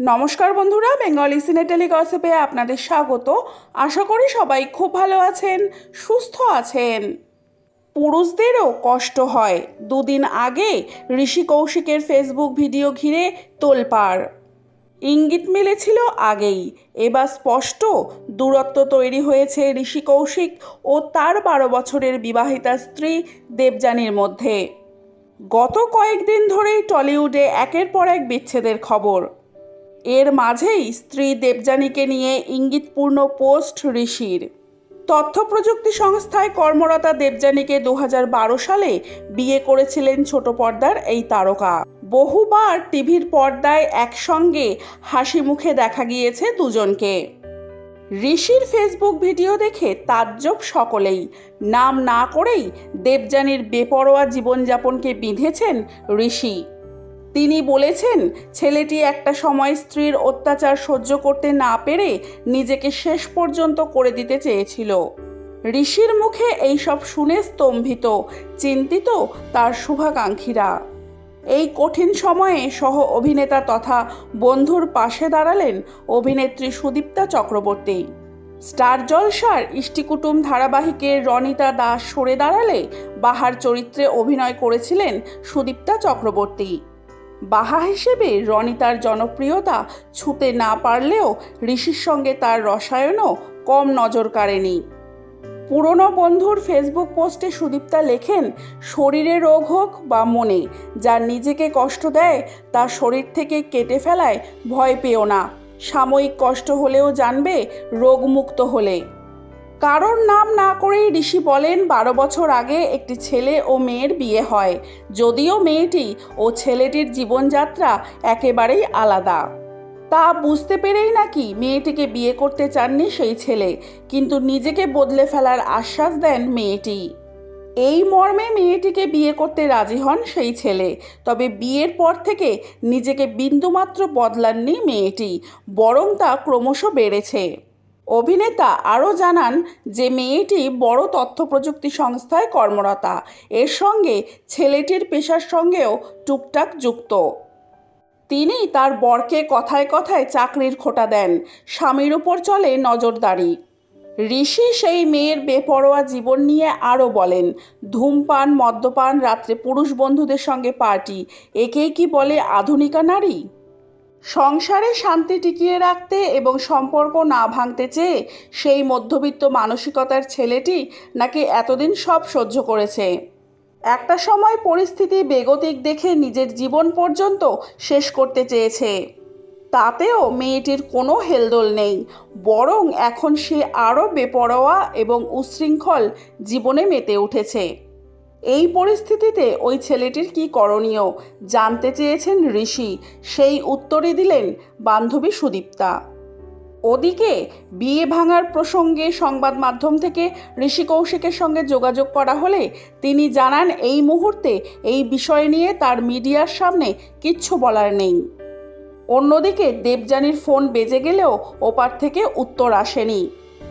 নমস্কার বন্ধুরা বেঙ্গলি সিনেটেলি গসিপে আপনাদের স্বাগত। আশা করি সবাই খুব ভালো আছেন, সুস্থ আছেন। পুরুষদেরও কষ্ট হয়। দুদিন আগে ঋষি কৌশিকের ফেসবুক ভিডিও ঘিরে তোলপাড়। ইঙ্গিত মিলেছিল আগেই। এবার স্পষ্ট দূরত্ব তৈরি হয়েছে ঋষি কৌশিক ও তার বারো বছরের বিবাহিতা স্ত্রী দেবযানীর মধ্যে। গত কয়েকদিন ধরেই টলিউডে একের পর এক বিচ্ছেদের খবর। এর মাঝেই স্ত্রী দেবযানীকে নিয়ে ইঙ্গিতপূর্ণ পোস্ট ঋষির। তথ্য প্রযুক্তি সংস্থায় কর্মরতা দেবযানীকে দু হাজার বারো সালে বিয়ে করেছিলেন ছোট পর্দার এই তারকা। বহুবার টিভির পর্দায় একসঙ্গে হাসি মুখে দেখা গিয়েছে দুজনকে। ঋষির ফেসবুক ভিডিও দেখে তাজ্জব সকলেই। নাম না করেই দেবযানীর বেপরোয়া জীবনযাপনকে বিঁধেছেন ঋষি। তিনি বলেছেন, ছেলেটি একটা সময় স্ত্রীর অত্যাচার সহ্য করতে না পেরে নিজেকে শেষ পর্যন্ত করে দিতে চেয়েছিল। ঋষির মুখে এইসব শুনে স্তম্ভিত, চিন্তিত তার শুভাকাঙ্ক্ষীরা। এই কঠিন সময়ে সহ অভিনেতা তথা বন্ধুর পাশে দাঁড়ালেন অভিনেত্রী সুদীপ্তা চক্রবর্তী। স্টার জলসার ইষ্টিকুটুম ধারাবাহিকের রনিতা দাস সরে দাঁড়ালে বাহার চরিত্রে অভিনয় করেছিলেন সুদীপ্তা চক্রবর্তী। বাহা হিসেবে রনিতার জনপ্রিয়তা ছুতে না পারলেও ঋষির সঙ্গে তার রসায়নও কম নজর কাড়েনি। পুরনো বন্ধুর ফেসবুক পোস্টে সুদীপ্তা লেখেন, শরীরে রোগ হোক বা মনে, যা নিজেকে কষ্ট দেয়, তা শরীর থেকে কেটে ফেলায় ভয় পেও না। সাময়িক কষ্ট হলেও জানবে রোগমুক্ত হলে। কারোর নাম না করেই ঋষি বলেন বারো বছর আগে একটি ছেলে ও মেয়ের বিয়ে হয়। যদিও মেয়েটি ও ছেলেটির জীবনযাত্রা একেবারেই আলাদা। তা বুঝতে পেরেই নাকি মেয়েটিকে বিয়ে করতে চাননি সেই ছেলে, কিন্তু নিজেকে বদলে ফেলার আশ্বাস দেন মেয়েটি। এই মর্মে মেয়েটিকে বিয়ে করতে রাজি হন সেই ছেলে, তবে বিয়ের পর থেকে নিজেকে বিন্দুমাত্র বদলাননি মেয়েটি, বরং তা ক্রমশ বেড়েছে। অভিনেতা আরও জানান যে মেয়েটি বড় তথ্য প্রযুক্তি সংস্থায় কর্মরতা। এর সঙ্গে ছেলেটির পেশার সঙ্গেও টুকটাক যুক্ত। তিনি তার বরকে কথায় কথায় চাকরির খোটা দেন। স্বামীর উপর চলে নজরদারি। ঋষি সেই মেয়ের বেপরোয়া জীবন নিয়ে আরও বলেন, ধূমপান, মদ্যপান, রাত্রে পুরুষ বন্ধুদের সঙ্গে পার্টি, একেই কি বলে আধুনিকা নারী? সংসারে শান্তি টিকিয়ে রাখতে এবং সম্পর্ক না ভাঙতে চেয়ে সেই মধ্যবিত্ত মানসিকতার ছেলেটি নাকি এতদিন সব সহ্য করেছে। একটা সময় পরিস্থিতি বেগতিক দেখে নিজের জীবন পর্যন্ত শেষ করতে চেয়েছে। তাতেও মেয়েটির কোনো হেলদোল নেই, বরং এখন সে আরও বেপরোয়া এবং উচ্ছৃঙ্খল জীবনে মেতে উঠেছে। এই পরিস্থিতিতে ওই ছেলেটির কি করণীয়? জানতে চেয়েছেন ঋষি। সেই উত্তরই দিলেন বান্ধবী সুদীপ্তা। ওদিকে বিয়ে ভাঙার প্রসঙ্গে সংবাদ মাধ্যম থেকে ঋষি কৌশিকের সঙ্গে যোগাযোগ করা হলে তিনি জানান, এই মুহূর্তে এই বিষয় নিয়ে তার মিডিয়ার সামনে কিচ্ছু বলার নেই। অন্যদিকে দেবযানীর ফোন বেজে গেলেও ওপার থেকে উত্তর আসেনি।